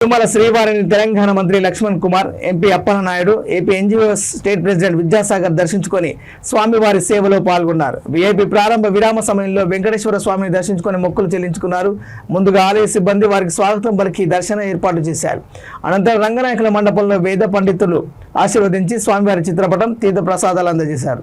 తిరుమల శ్రీవారిని తెలంగాణ మంత్రి Lakshman Kumar MP Appanna Naidu AP NGO state president Vidyasagar దర్శించుకొని స్వామివారి సేవలో పాల్గొన్నారు. విఐపి ప్రారంభ విరామ సమయంలో వెంకటేశ్వర స్వామిని దర్శించుకొని మొక్కులు చెల్లించుకున్నారు. ముందుగా ఆలయ సిబ్బంది వారికి స్వాగతం పలికి దర్శన ఏర్పాటు చేశారు. అనంతరం రంగనాయకుల మండపంలో వేద పండితులు ఆశీర్వదించి స్వామివారి చిత్రపటం తీర్థ ప్రసాదాలు అందజేశారు.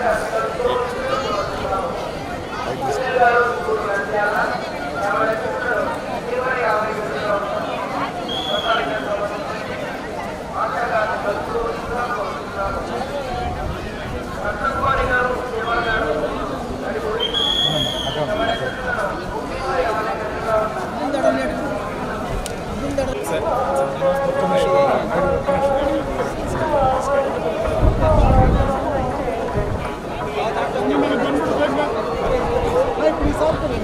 company.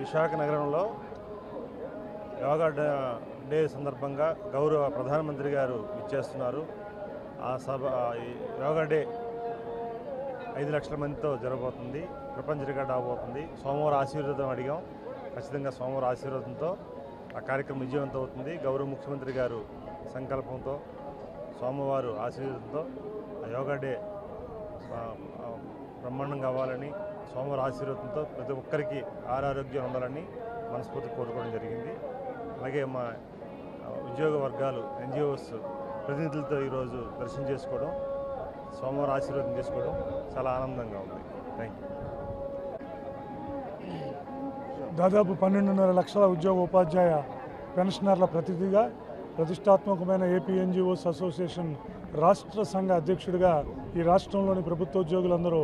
విశాఖ నగరంలో యోగా డే డే సందర్భంగా గౌరవ ప్రధానమంత్రి గారు ఇచ్చేస్తున్నారు ఆ సభ యోగా డే ఐదు లక్షల మందితో జరగబోతుంది. ప్రపంచ రికార్డ్ అవబోతుంది సోమవారం ఆశీర్వాదం అడిగాం. ఖచ్చితంగా సోమవారం ఆశీర్వాదంతో ఆ కార్యక్రమం విజయవంతం అవుతుంది గౌరవ ముఖ్యమంత్రి గారు సంకల్పంతో సోమవారం ఆశీర్వాదంతో ఆ యోగా డే బ్రహ్మాండం కావాలని సోమవారి సోమవారం ఆశీర్వాదంతో ప్రతి ఒక్కరికి ఆరోగ్యం ఉండాలని మనస్ఫూర్తి కోరుకోవడం జరిగింది. అలాగే మా ఉద్యోగ వర్గాలు ఎన్జిఓస్ ప్రతినిధులతో ఈరోజు దర్శనం చేసుకోవడం సోమవారం ఆశీర్వాదం చేసుకోవడం చాలా ఆనందంగా ఉంది. థ్యాంక్ యూ దాదాపు పన్నెండున్నర లక్షల ఉద్యోగ ఉపాధ్యాయ పెన్షనర్ల ప్రతినిధిగా ప్రతిష్టాత్మకమైన ఏపీ ఎన్జిఓస్ అసోసియేషన్ రాష్ట్ర సంఘ అధ్యక్షుడిగా ఈ రాష్ట్రంలోని ప్రభుత్వోద్యోగులందరూ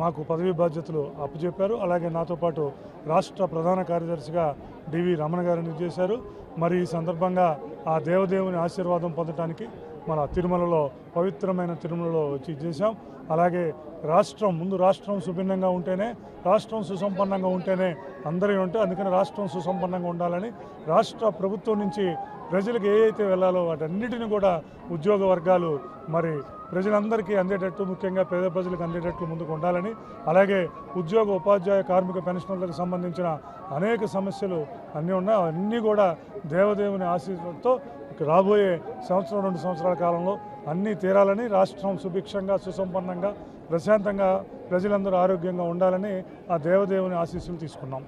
మాకు పదవి బాధ్యతలు అప్పచెప్పారు అలాగే నాతో పాటు రాష్ట్ర ప్రధాన కార్యదర్శిగా డివి రమణ గారిని చేశారు. మరి ఈ సందర్భంగా ఆ దేవదేవుని ఆశీర్వాదం పొందడానికి మన తిరుమలలో పవిత్రమైన తిరుమలలో వచ్చి చేశాం. అలాగే రాష్ట్రం ముందు రాష్ట్రం సుభిన్నంగా ఉంటేనే రాష్ట్రం సుసంపన్నంగా ఉంటేనే అందరి ఉంటే అందుకని రాష్ట్రం సుసంపన్నంగా ఉండాలని రాష్ట్ర ప్రభుత్వం నుంచి ప్రజలకు ఏ అయితే వెళ్ళాలో వాటన్నిటిని కూడా ఉద్యోగ వర్గాలు మరి ప్రజలందరికీ అందేటట్టు ముఖ్యంగా పేద ప్రజలకు అందేటట్లు ముందుకు ఉండాలని అలాగే ఉద్యోగ ఉపాధ్యాయ కార్మిక పెన్షనర్లకు సంబంధించిన అనేక సమస్యలు అన్నీ ఉన్నాయి అన్నీ కూడా దేవదేవుని ఆశీస్సులతో రాబోయే సంవత్సరం రెండు సంవత్సరాల కాలంలో అన్నీ తీరాలని రాష్ట్రం సుభిక్షంగా సుసంపన్నంగా ప్రశాంతంగా ప్రజలందరూ ఆరోగ్యంగా ఉండాలని ఆ దేవదేవుని ఆశీస్సులు తీసుకున్నాం.